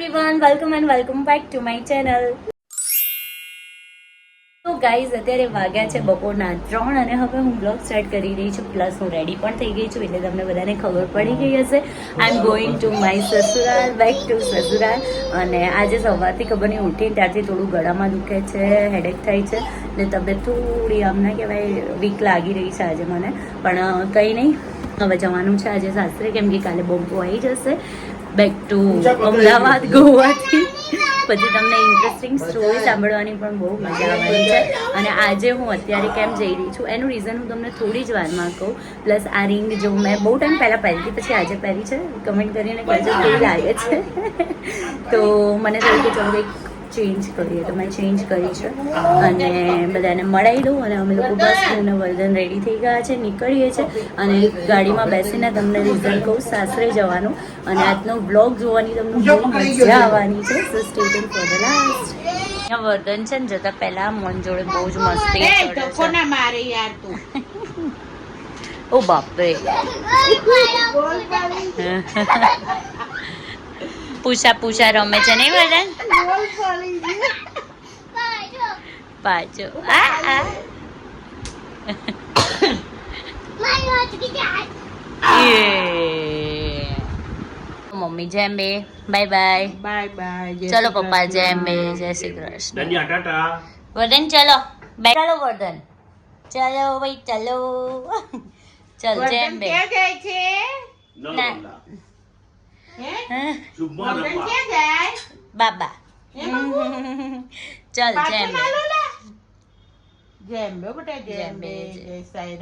Everyone welcome and welcome back to my channel તો guys અત્યારે વાગ્યા છે બપોરના ત્રણ અને હવે હું બ્લોગ સ્ટાર્ટ કરી રહી છું. પ્લસ હું રેડી પણ થઈ ગઈ છું, એટલે તમને બધાને ખબર પડી ગઈ હશે. I am going to my Sasural back to સસુરાલ. અને આજે સવારથી ખબર નહીં, ઉઠીને ત્યારથી થોડું ગળામાં દુખે છે હેડેક થાય છે. ને તબિયત થોડી આમ ના કહેવાય વીક લાગી રહી છે આજે મને. પણ કંઈ નહીં. હવે જવાનું છે આજે સાસરે, કેમ કે કાલે બોમ્બો આવી જશે. બેક ટુ અમદાવાદ ગોવાથી પછી તમને ઇન્ટરેસ્ટિંગ સ્ટોરી સાંભળવાની પણ બહુ મજા આવવાની છે. અને આજે હું અત્યારે કેમ જઈ રહી છું, એનું રીઝન હું તમને થોડી જ વારમાં કહું. પ્લસ આ રિંગ જો મેં બહુ ટાઈમ પહેલાં પહેરી પછી આજે પહેરી છે. કમેન્ટ કરીને કહેજો કેવી લાગે છે. તો મને થયું કે ચલો કંઈક ચેન્જ કરીએ તો મેં ચેન્જ કરી છે. અને બધાને મળાવી દઉં અને અમે લોકો બસ અને વર્ધન રેડી થઈ ગયા છે નીકળીએ છીએ અને ગાડીમાં બેસીને તમને રિઝલ્ટ કહું સાસરે જવાનું. અને આજનો બ્લોગ જોવાની તમને બહુ મજા આવવાની છે so stay tune for the last અહીંયા વર્ધન છે ને જતા પહેલા મન જોડે બહુ જ મસ્તી મારે યાર તું? ઓ બાપરે. પૂછા પૂછા રમે છે નહીં વર્ધન પાછો. આ આ. મમ્મી જેમ બે બાય બાય. Bye bye. ચલો પપ્પા જેમ બે જય શ્રી કૃષ્ણ. વર્ધન ચલો. બે ચાલો વર્ધન. ચાલો ભાઈ ચાલો. ચલ જેમ બે ક્યાં જાય છે? ન. બાબા? ચલ જેમ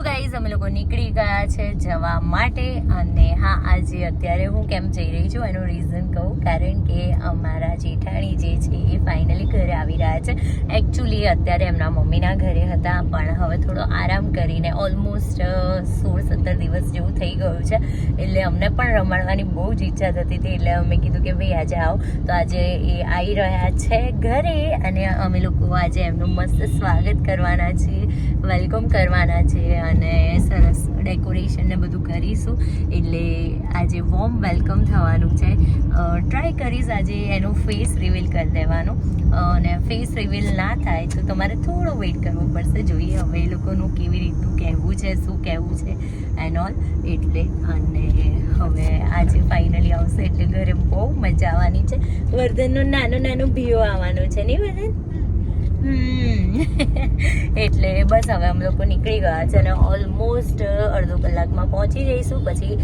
ગાઈઝ અમે લોકો નીકળી ગયા છે જવા માટે અને હા આજે અત્યારે હું કેમ જઈ રહી છું એનું રીઝન કહું. કારણ કે અમારા જેઠાણી જે છે એ ફાઇનલી ઘરે આવી રહ્યા છે. એકચ્યુઅલી અત્યારે એમના મમ્મીના ઘરે હતા પણ હવે થોડો આરામ કરીને ઓલમોસ્ટ સોળ સત્તર દિવસ જેવું થઈ ગયું છે. એટલે અમને પણ રમાડવાની બહુ જ ઈચ્છા થતી હતી. એટલે અમે કીધું કે ભાઈ આજે આવો. તો આજે એ આવી રહ્યા છે ઘરે અને અમે લોકો આજે એમનું મસ્ત સ્વાગત કરવાના છીએ વેલકમ કરવાના છે અને સરસ ડેકોરેશન ને બધું કરીશું. એટલે આજે વોર્મ વેલકમ થવાનું છે. ટ્રાય કરીશ આજે એનું ફેસ રિવીલ કરી દેવાનું. અને ફેસ રિવીલ ના થાય તો તમારે થોડો વેઇટ કરવો પડશે. જોઈએ હવે એ લોકોનું કેવી રીતનું કહેવું છે, શું કહેવું છે એન્ડ ઓલ એટલે અને હવે આજે ફાઇનલી આવશે એટલે ઘરે બહુ મજા આવવાની છે. વર્ધનનો નાનો નાનો ભીઓ આવવાનો છે, નહીં વર્ધન? એટલે બસ હવે અમે લોકો નીકળી ગયા છે અને ઓલમોસ્ટ અડધો કલાકમાં પહોંચી જઈશું. પછી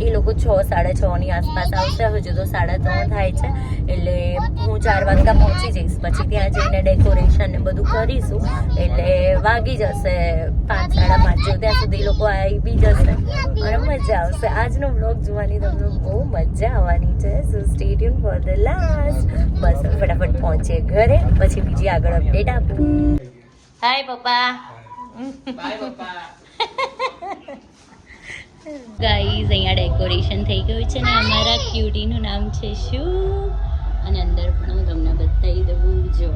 એ લોકો છ, સાડા છની આસપાસ આવશે. હજુ તો સાડા ત્રણ થાય છે. એટલે હું ચાર વાગતા પહોંચી જઈશ. પછી ત્યાં જઈને ડેકોરેશન ને બધું કરીશું. એટલે વાગી જશે પાંચ, સાડા પાંચ. જો ત્યાં સુધી લોકો આવી બી જશે. અને મજા આવશે. આજનો બ્લોગ જોવાની તમને બહુ મજા આવવાની છે. So stadium for the last બસ, ફટાફટ પહોંચીએ ઘરે. પછી બીજી આગળ અપડેટ આપું. હાય પપ્પા. બાય પપ્પા. ગાઈઝ અહીંયા ડેકોરેશન થઈ ગયું છે ને અમારા ક્યુટીનું નામ છે શું? અને અંદર પણ હું તમને બતાવી દઉં જો.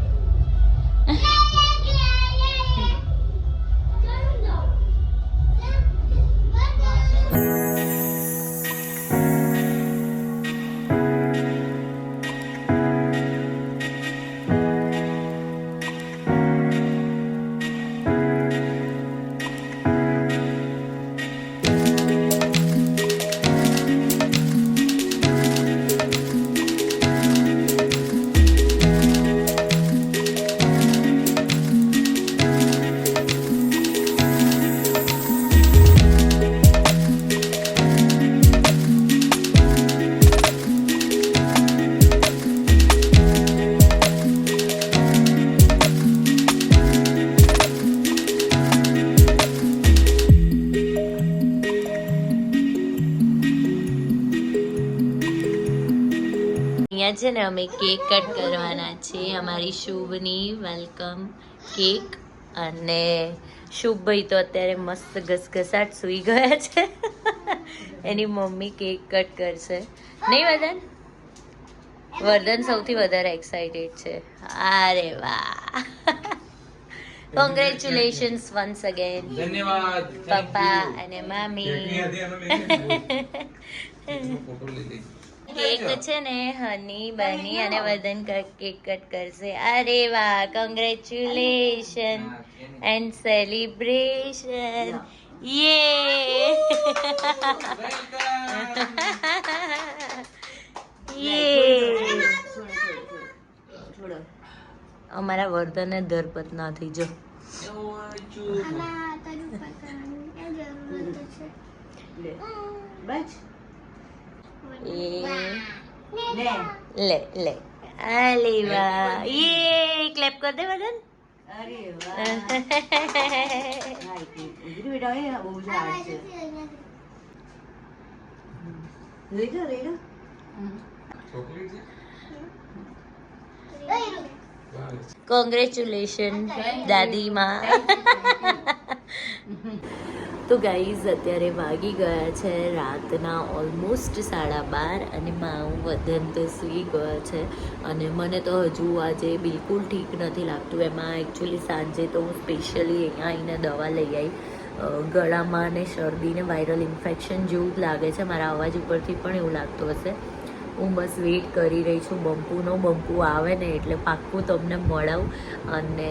છે ને અમે કેક કટ કરવાના છે. અમારી શુભની વેલકમ કેક. અને શુભભાઈ તો અત્યારે મસ્ત ઘસઘસાટ સૂઈ ગયા છે. એની મમ્મી કેક કટ કરશે. નહીં વર્ધન? વર્ધન સૌથી વધારે એક્સાઇટેડ છે. અરે વાહ. કોંગ્રેચ્યુલેશન્સ વન્સ અગેન ધન્યવાદ. પપ્પા અને મામી. કેક છે ને હની બની અને વદન કેક કટ કરશે. અરે વાહ કોંગ્રેચ્યુલેશન એન્ડ સેલિબ્રેશન યે યે અમારા વર્ધને ધરપત ના થઈ જો બસ. લે લે અરે વાહ યે ક્લેપ કર દે વદન અરે વાહ બહુ છે કોંગ્રેચ્યુલેશન દાદીમાં તો ગાઈઝ અત્યારે વાગી ગયા છે રાતના ઓલમોસ્ટ સાડા બાર અને મારું વદન તો સૂઈ ગયો છે. અને મને તો હજુ આજે બિલકુલ ઠીક નથી લાગતું. એમાં એકચ્યુઅલી સાંજે તો હું સ્પેશિયલી અહીંયા આવીને દવા લઈ આવી ગળામાં અને શરદીને વાયરલ ઇન્ફેક્શન જેવું જ લાગે છે. મારા અવાજ ઉપરથી પણ એવું લાગતું હશે. હું બસ વેઇટ કરી રહી છું. બંપુનો બંપુ આવે ને એટલે પાક્કું તમને મળાવું અને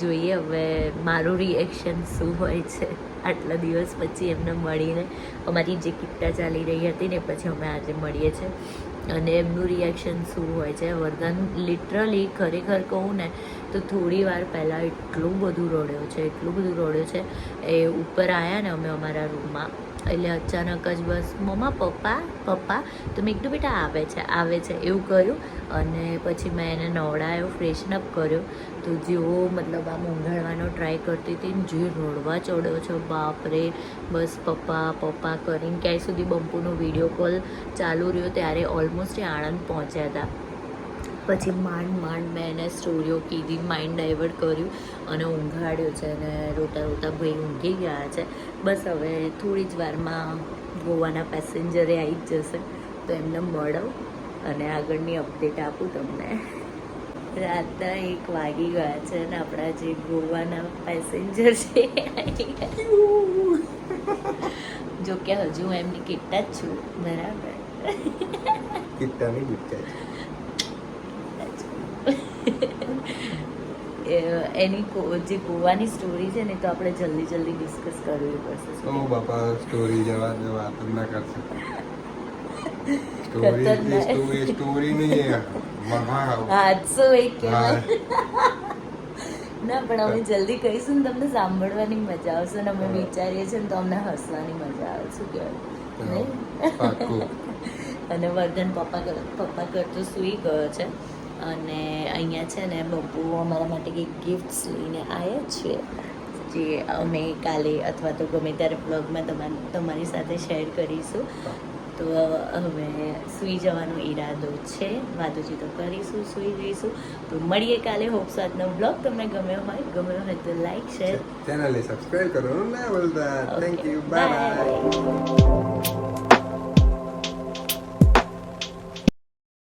જોઈએ હવે મારું રિએક્શન શું હોય છે. આટલા દિવસ પછી એમને મળીને અમારી જે કિટ્ટા ચાલી રહી હતી ને પછી અમે આજે મળીએ છીએ. અને એમનું રિએક્શન શું હોય છે? વરદાન લિટરલી ખરેખર કહું ને તો થોડી વાર પહેલાં એટલું બધું રડ્યો છે, એટલું બધું રડ્યો છે, એ ઉપર આવ્યા ને અમે અમારા રૂમમાં. એટલે અચાનક જ બસ, મમ્મા, પપ્પા પપ્પા, તો મેં કીધું, બેટા, આવે છે આવે છે. એવું કર્યું અને પછી મેં એને નવડાયો ફ્રેશન અપ કર્યો. તો જેવો મતલબ આમ ઊંઘાડવાનો ટ્રાય કરતી હતી ને જે રડવા ચડ્યો છે બાપરે બસ પપ્પા પપ્પા કરીને ક્યાંય સુધી બંપુનો વીડિયો કોલ ચાલુ રહ્યો ત્યારે ઓલમોસ્ટ આણંદ પહોંચ્યા હતા. પછી માંડ માંડ મેં એને સ્ટોરીઓ કીધી માઇન્ડ ડાયવર્ટ કર્યું અને ઊંઘાડ્યો છે અને રોતા રોતા ભાઈ ઊંઘી ગયા છે. બસ હવે થોડી જ વારમાં ગોવાના પેસેન્જરે આવી જ જશે. તો એમને મળો અને આગળની અપડેટ આપું તમને. રાતના એક વાગી ગયા છે અને આપણા જે ગોવાના પેસેન્જર છે જો કે હજુ હું એમની કિટ્ટા જ છું. બરાબર. કિટ્ટાની છે એ- એની જે ગોવાની સ્ટોરી છે ને તો આપણે જલ્દી જલ્દી ડિસ્કસ કરવી પડશે. ઓ બાપા સ્ટોરી જવા દે વાત ના કરશે. સ્ટોરી સ્ટોરી સ્ટોરી નહીં મહા એક હા ના પણ અમે જલ્દી કહીશું ને તમને સાંભળવાની મજા આવશે ને અમે વિચારીએ છીએ ને તો અમને હસવાની મજા આવે શું કહેવાય? અને વર્ધન પપ્પા પપ્પા કરતો સૂઈ ગયો છે. અને અહીંયા છે ને બબ્બુ અમારા માટે કંઈક ગિફ્ટ્સ લઈને આવ્યા છે જે અમે કાલે અથવા તો ગમે ત્યારે બ્લોગમાં તમારી તમારી સાથે શેર કરીશું. તો હવે સૂઈ જવાનો ઈરાદો છે વાતોચી તો કરીશું સૂઈ જઈશું. તો મળીએ કાલે હોપ આજનો બ્લોગ તમને ગમ્યો હોય ગમ્યો હોય તો લાઈક શેર ચેનલને સબસ્ક્રાઇબ કરો ના બોલતા થેન્ક યુ બાય